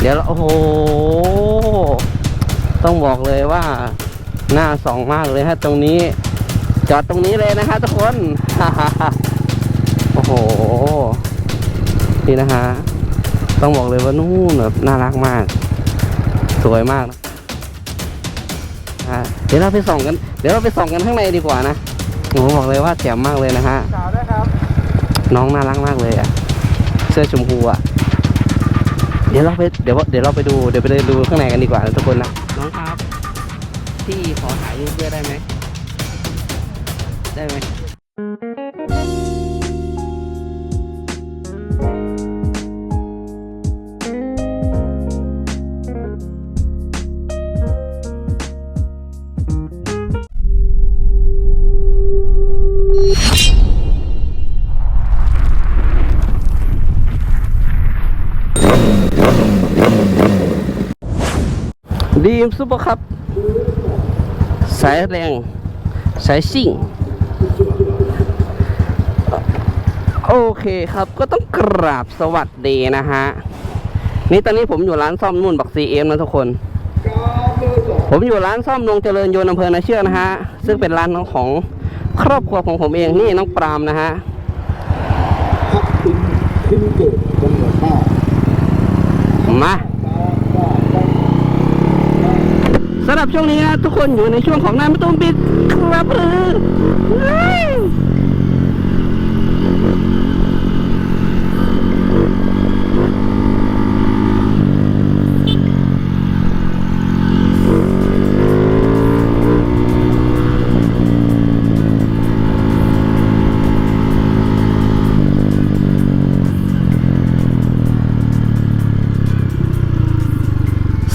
เดี๋ยวเราโอ้โห ต้องบอกเลยว่าหน้าสองมากเลยฮะตรงนี้ จอดตรงนี้เลยนะฮะทุกคน โอ้โห นี่นะฮะ ต้องบอกเลยว่านู่นแบบน่ารักมาก สวยมากนะฮะเดี๋ยวเราไปส่องกัน เดี๋ยวเราไปส่องกันข้างในดีกว่านะผมบอกเลยว่าแจ่มมากเลยนะฮะสาวด้วยครับน้องน่ารักมากเลยอะเสื้อชมพูอะ เดี๋ยวเราไปเดี๋ยวเดี๋ยวเราไปดูเดี๋ยวไปเดินดูข้างในกันดีกว่านะทุกคนนะน้องครับพี่ขอถ่ายรูปด้วยได้ไหมได้ไหม ดีมซุปเปอร์ครับ สายแรง สายซิ่ง โอเคครับก็ต้องกราบสวัสดีนะฮะ นี่ตอนนี้ผมอยู่ร้านซ่อมนุ่นบักซีเอ็มนะทุกคน ผมอยู่ร้านซ่อมนงเจริญโยนอำเภอนาเชื่อนะฮะ ซึ่งเป็นร้านของครอบครัวของผมเองนี่น้องปรามนะฮะมาสำ หรับช่วงนี้นะทุกคนอยู่ในช่วงของน้ำมะตูมปิดครับเออ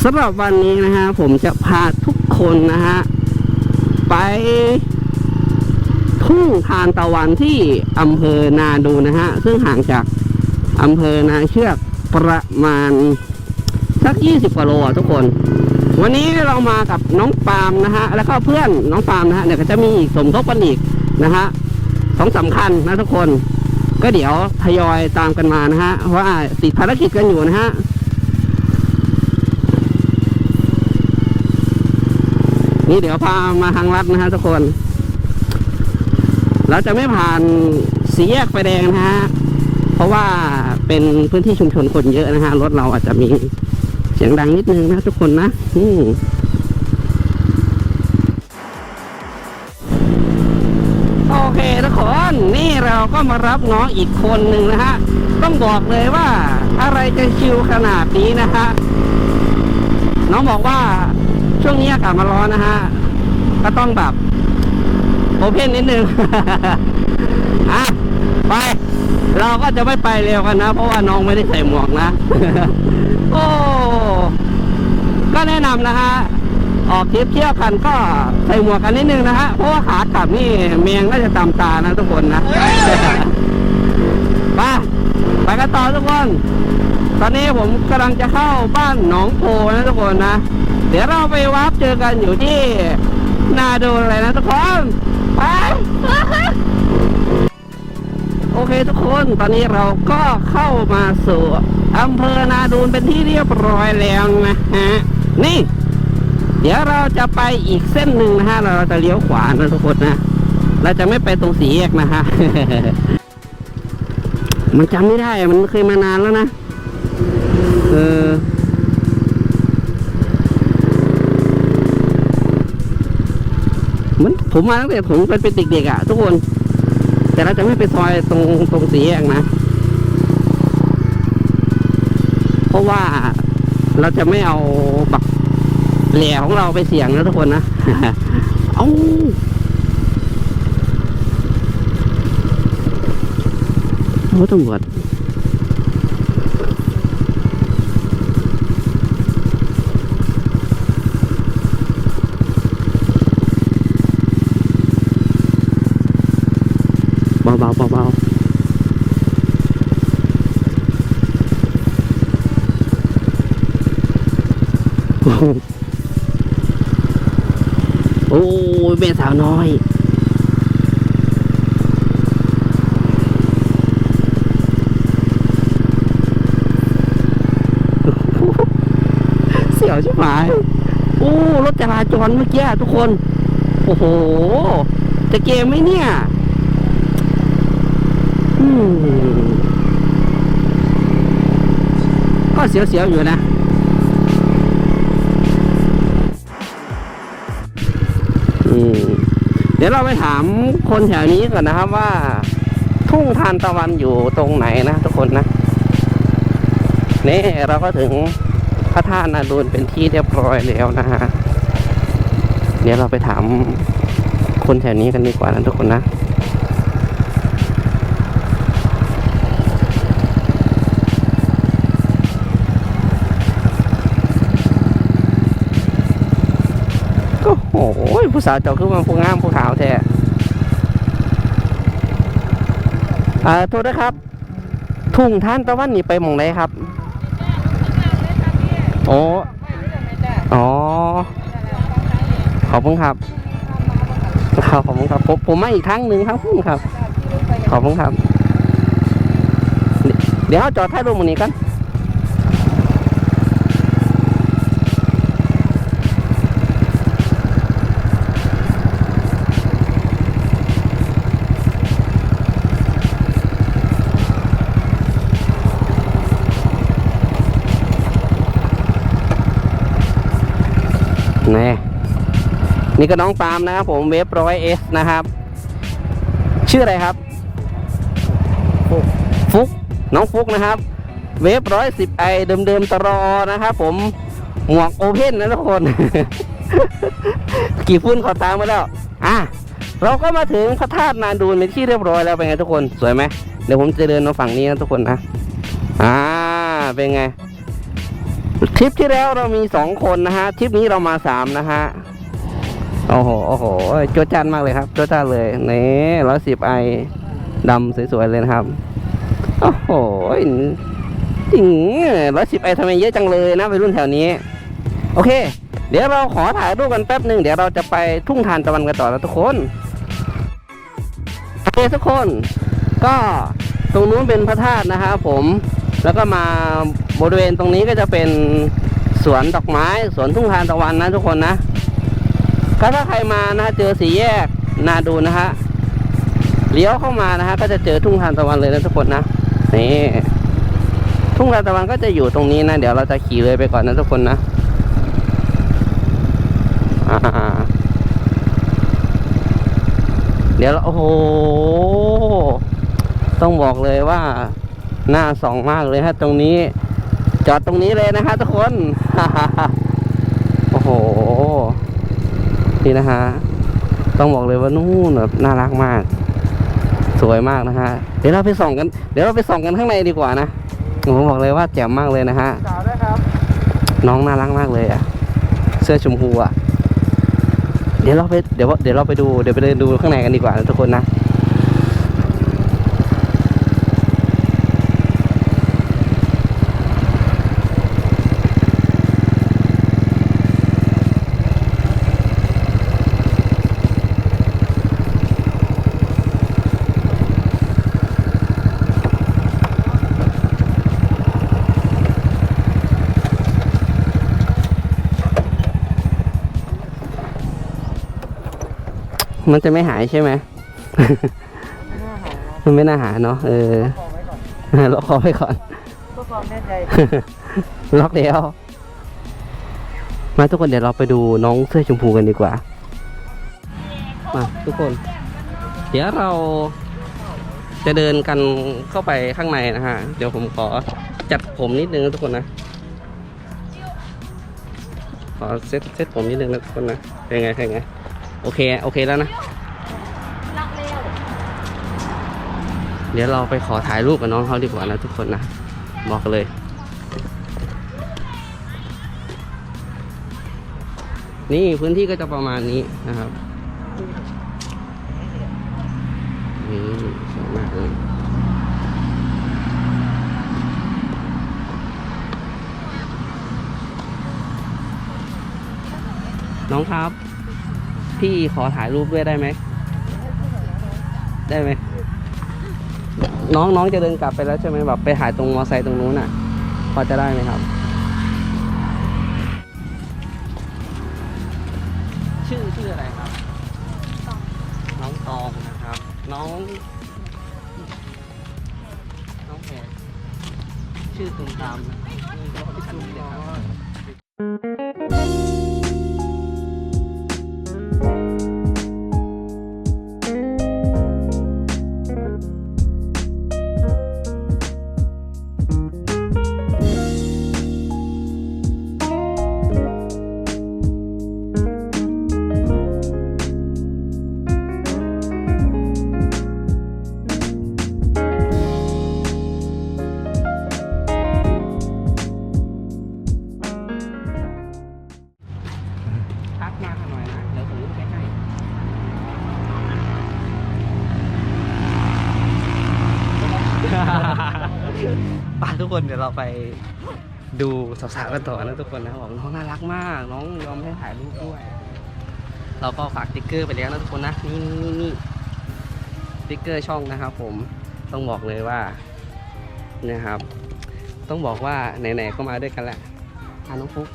สำหรับวันนี้นะฮะผมจะพาทุกคนนะฮะไปทุ่งทานตะวันที่อำเภอนาดูนะฮะ ซึ่งห่างจากอำเภอนาเชือกประมาณสักยี่สิบกว่าโลอะทุกคน วันนี้เรามากับน้องปาล์มนะฮะ แล้วก็เพื่อนน้องปาล์มนะฮะเดี๋ยวก็จะมีอีกสมทบกันอีกนะฮะสองสำคัญนะทุกคน ก็เดี๋ยวทยอยตามกันมานะฮะ เพราะว่าติดภารกิจกันอยู่นะฮะ นี่เดี๋ยวพามาทางลัดนะฮะทุกคน เราจะไม่ผ่านสีแยกไฟแดงนะฮะ เพราะว่าเป็นพื้นที่ชุมชนคนเยอะนะฮะ รถเราอาจจะมีเสียงดังนิดนึงนะทุกคนนะอืโอเคทุกคนนี่เราก็มารับน้องอีกคนหนึ่งนะฮะ ต้องบอกเลยว่าอะไรจะชิวขนาดนี้นะฮะ น้องบอกว่า ช่วงนี้อากาศมันร้อนนะฮะ ก็ต้องแบบโอเพนนิดนึงอะไป เราก็จะไม่ไปเร็วกันนะ เพราะว่าน้องไม่ได้ใส่หมวกนะ โอ้ ก็แนะนำนะฮะ ออกทริปเที่ยวกันก็ใส่หมวกกันนิดนึงนะฮะ เพราะว่าขากลับนี่เมียงก็จะตามตานะทุกคนนะไปไปกันต่อทุกคน ตอนนี้ผมกำลังจะเข้าบ้านหนองโพนะทุกคนนะ เดี๋ยวเราไปวับเจอกันอยู่ที่นาดูอะไรนะทุกคนไปโอเคทุกคนตอนนี้เราก็เข้ามาสู่อำเภอนาดูนเป็นที่เรียบร้อยแล้วนะฮะนี่ เดี๋ยวเราจะไปอีกเส้นหนึ่งนะฮะ เราจะเลี้ยวขวานะทุกคนนะเราจะไม่ไปตรงสีแยกนะฮะมันจำไม่ได้มันเคยมานานแล้วนะเออ มือนผมมาตั้งแต่ผมเป็นเป็นเด็กๆอะทุกคน แต่เราจะไม่ไปซอยตรงตรงสีแยกนะ เพราะว่าเราจะไม่เอาบักแหล่ของเราไปเสี่ยงนะทุกคนนะเอาโอ้ตำรวจาเบาเบาเบาโอ้ยแม่สาวน้อยโสียวใช่ไหมโอ้รถจราจรเมื่อกี้ทุกคน โอ้โห จะเกมไหมเนี่ย ก็เสียวๆอยู่นะเดี๋ยวเราไปถามคนแถวนี้ก่อนนะครับว่า ทุ่งทานตะวันอยู่ตรงไหนนะทุกคนนะนี่เราก็ถึงพระธาตุนาดูนเป็นที่เรียบร้อยแล้วนะฮะเดี๋ยวเราไปถามคนแถวนี้กันดีกว่านะทุกคนนะ ก็โอ้ย ผู้สาวเจ้าคือมันผู้งามผู้ขาวแท้อ่าโทษนะครับ ทุ่งท่านตะวันนี่ไปหมองไหนครับโอ้อ๋อ ขอบคุณครับครับขอบคุณครับผมผมมาอีกครั้งหนึ่งครับคุณครับ ขอบคุณครับ เดี๋ยวจอดท้ายรูปตรงนี้กัน นี่นี่ก็น้องปาล์มนะครับผมเวฟร้อยเอสนะครับ ชื่ออะไรครับ ฟุกน้องฟุกนะครับ เวฟร้อยสิบไอเดิมๆตรอนะครับผมหมวกโอเพ่นนะทุกคน กี่ฟุ้นขอตามมาแล้ว อะ เราก็มาถึงพระธาตุนานดูนเป็นที่เรียบร้อยแล้วเป็นไงทุกคนสวยไหมเดี๋ยวผมจะเดินมาฝั่งนี้นะทุกคนนะ อ่า เป็นไง ทริปที่แล้วเรามีสองคนนะฮะทริปนี้เรามาสามนะฮะโอ้โหโอ้โหโจดจันมากเลยครับโจดจันเลยนี่ร้อยสิบไอดำสวยๆเลยนะครับ โอ้โหจริงร้อยสิบไอทำไมเยอะจังเลยนะไปรุ่นแถวนี้ โอเค เดี๋ยวเราขอถ่ายรูปกันแป๊บหนึ่งเดี๋ยวเราจะไปทุ่งทานตะวันกันต่อแล้วทุกคนโอเคทุกคน ก็ตรงนู้นเป็นพระธาตุนะครับผมแล้วก็มา บริเวณตรงนี้ก็จะเป็นสวนดอกไม้ สวนทุ่งทานตะวันนะทุกคนนะก็ถ้าใครมานะเจอสีแยกนาดูนะฮะเลี้ยวเข้ามานะฮะก็จะเจอทุ่งทานตะวันเลยนะทุกคนนะนี่ทุ่งทานตะวันก็จะอยู่ตรงนี้นะเดี๋ยวเราจะขี่เลยไปก่อนนะทุกคนนะเดี๋ยวเราโอ้โหต้องบอกเลยว่าหน้าสองมากเลยฮะตรงนี้ จอดตรงนี้เลยนะฮะทุกคน โอ้โห นี่นะฮะ ต้องบอกเลยว่านู่นแบบน่ารักมาก สวยมากนะฮะ เดี๋ยวเราไปส่องกัน เดี๋ยวเราไปส่องกันข้างในดีกว่านะผมบอกเลยว่าแจ่มมากเลยนะฮะสาวด้วยครับน้องน่ารักมากเลยอะเสื้อชมพูอะเดี๋ยวเราไป เดี๋ยวเดี๋ยวเราไปดู เดี๋ยวไปเดินดูข้างในกันดีกว่านะทุกคนนะ มันจะไม่หายใช่ไหม มันไม่น่าหายเนาะเออล็อกคอไว้ก่อนเพื่อความแน่ใจล็อกแล้วมาทุกคนเดี๋ยวเราไปดูน้องเสื้อชมพูกันดีกว่า มาทุกคน เดี๋ยวเราจะเดินกันเข้าไปข้างในนะฮะ เดี๋ยวผมขอจัดผมนิดนึงนะทุกคนนะ ขอเซ็ตเซ็ตผมนิดนึงนะทุกคนนะ เป็นไงเป็นไง โอเค โอเคแล้วนะเดี๋ยวเราไปขอถ่ายรูปกับน้องเขาดีกว่านะทุกคนนะ บอกเลย นี่พื้นที่ก็จะประมาณนี้นะครับนี่สวยมากเลยน้องครับี่ขอถ่ายรูปด้วยได้ไหม ได้ไหม น้องๆจะเดินกลับไปแล้วใช่ไหมแบบไปถ่ายตรงมอไซค์ตรงนู้นน่ะ พอจะได้ไหมครับ ชื่อชื่ออะไรครับ น้องตองนะครับ น้อง น้องแพรชื่อตุมตามนะ ทุกคนเดี๋ยวเราไปดูสาวๆกันต่อนะทุกคนนะบอกน้องน่ารักมาก น้องยอมให้ถ่ายรูปด้วย เราก็ฝากติ๊กเกอร์ไปแล้วนะทุกคนนะนี่นี่นี่ติ๊กเกอร์ช่องนะครับ ผมต้องบอกเลยว่านะครับ ต้องบอกว่าไหนๆก็มาด้วยกันแหละอาน้องฟุก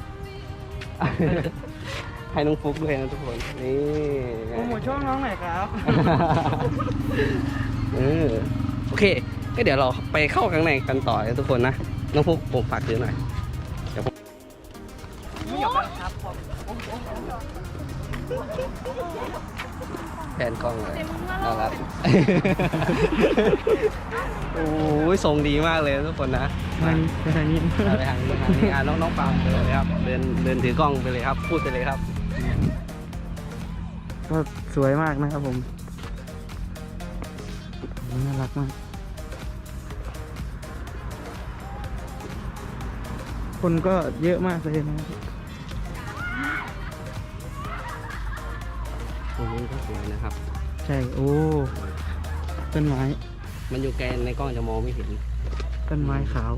ให้น้องฟุกด้วยนะทุกคนนี่ไงโปรโมทช่องน้องหน่อยครับเออโอเค ก็เดี๋ยวเราไปเข้าข้างในกันต่อนะทุกคนนะน้องฟุกผมฝากถือหน่อยไม่หยอกกันครับผมแผนกล้องเลยน่ารักโอ้ยทรงดีมากเลยทุกคนนะมันไปทางนี้เอาไปทางนี้ทางนี้อะน้องน้องปาล์มเดินเลยครับเดินเดินถือกล้องไปเลยครับ พูดไปเลยครับ ก็สวยมากนะครับผม น่ารักมาก คนก็เยอะมากเลยนะครับตรงนี้ก็สวยนะครับ ใช่ โอ้ต้นไม้ มันอยู่ไกลในกล้องจะมองไม่เห็น ต้นไม้ขาว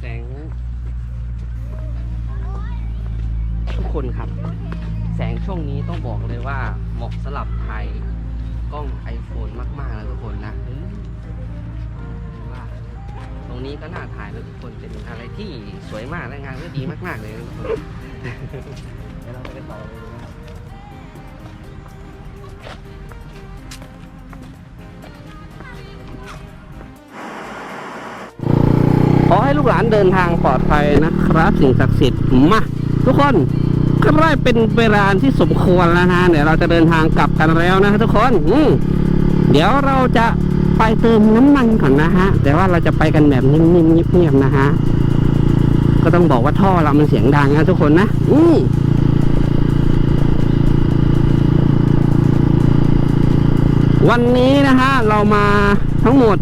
แสง ทุกคนครับ แสงช่วงนี้ต้องบอกเลยว่าเหมาะสำหรับถ่ายกล้อง iPhone มาก ๆ นะทุกคนนะเออว่าต รงนี้ก็น่าถ่ายแล้วทุกคนเป็นอะไรที่สวยมากและงานก็ดีมากๆเลยทุกคนเดี๋ยวเราไปต่อเลยนะครับขอให้ลูกหลานเดินทางปลอดภัยนะครับ สิ่งศักดิ์สิทธิ์มาทุกคนก็ได้เป็นเวลาที่สมควรแล้วนะเดี๋ยวเราจะเดินทางกลับกันแล้วนะทุกคน อืเดี๋ยวเราจะ ไปเติมน้ำมันก่อนนะฮะ แต่ว่าเราจะไปกันแบบนิ่มๆเงียบๆนะฮะ ก็ต้องบอกว่าท่อเรามันเสียงดังนะทุกคนนะ อืมวันนี้นะฮะ เรามาทั้งหมด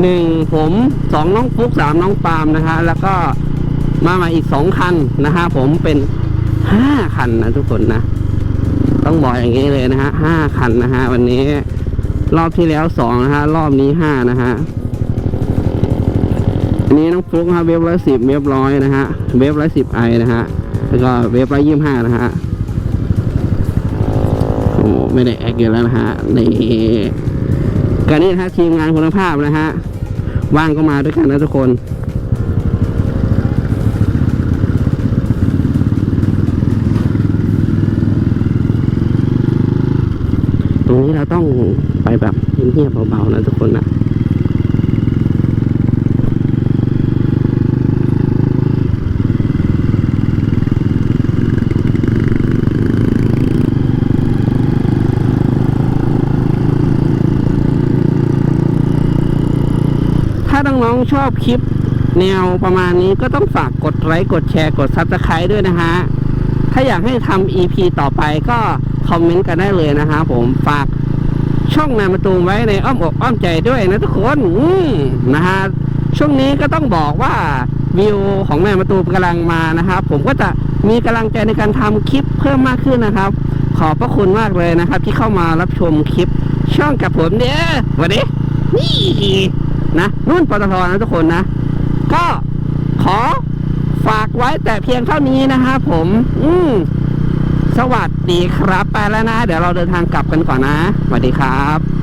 หนึ่งผมสองน้องฟุกสามน้องปาล์มนะฮะ แล้วก็มาใหม่อีกสองคันนะฮะ ผมเป็นห้าคันนะทุกคนนะ ต้องบอกอย่างนี้เลยนะฮะห้าคันนะฮะ วันนี้ รอบที่แล้วสองนะฮะ รอบนี้ห้านะฮะ อันนี้น้องฟลุกฮะเวฟร้อยสิบเวฟร้อยนะฮะ เวฟร้อยสิบไอนะฮะ แล้วก็เวฟร้อยยี่สิบห้านะฮะ โอ้ไม่ได้แอคเยอะแล้วนะฮะ นี่การนี้นะฮะทีมงานคุณภาพนะฮะ ว่างก็มาด้วยกันนะทุกคนตรงนี้เราต้อง แบบเงียบเบาๆนะทุกคนนะถ้าน้องๆชอบคลิปแนวประมาณนี้ก็ต้องฝากกดไลค์กดแชร์กดซับสไคร b ์ด้วยนะฮะ ถ้าอยากให้ทำ EP ต่อไปก็คอมเมนต์กันได้เลยนะฮะผมฝาก ช่องนายมาตูมไว้ในอ้อมอกอ้อมใจด้วยนะทุกคนอืมนะฮะช่วงนี้ก็ต้องบอกว่าวิวของนายมาตูมกำลังมานะครับ ผมก็จะมีกำลังใจในการทำคลิปเพิ่มมากขึ้นนะครับ ขอบพระคุณมากเลยนะครับ ที่เข้ามารับชมคลิปช่องกับผมเนี่ยวันนี้นี่นะนุ่นปตทนะทุกคนนะ ก็ขอฝากไว้แต่เพียงเท่านี้นะครับผม อืม สวัสดีครับ ไปแล้วนะ เดี๋ยวเราเดินทางกลับกันก่อนนะ สวัสดีครับ